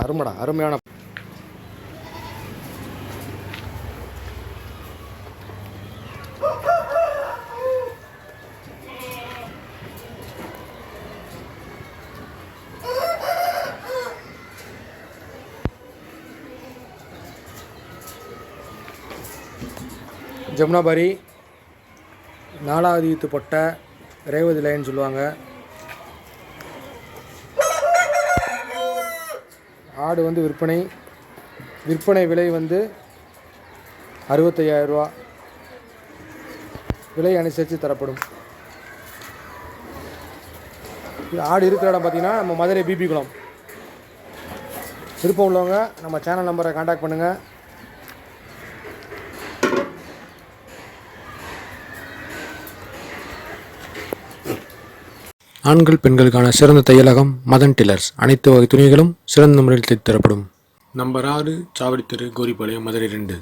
அருமைடா அருமையான ஜமுனாபாரி நாலாவது ஈத்து பொட்டை ரேவதி லைன்னு சொல்லுவாங்க. ஆடு வந்து விற்பனை விற்பனை விலை வந்து அறுபத்தையாயிரரூவா விலை அனுசரித்து தரப்படும். ஆடு இருக்கிற இடம் பார்த்திங்கன்னா நம்ம மதுரை பிபி குளம். விருப்பம் உள்ளவங்க நம்ம சேனல் நம்பரை காண்டாக்ட் பண்ணுங்கள் ஆண்கள் பெண்களுக்கான சிறந்த தையலகம் மதன் டில்லர்ஸ். அனைத்து வகை துணிகளும் சிறந்த முறையில் தைத்து தரப்படும். நம்பர் ஆறு சாவடித்தெரு கோரிப்பாளையம் மதுரை ரெண்டு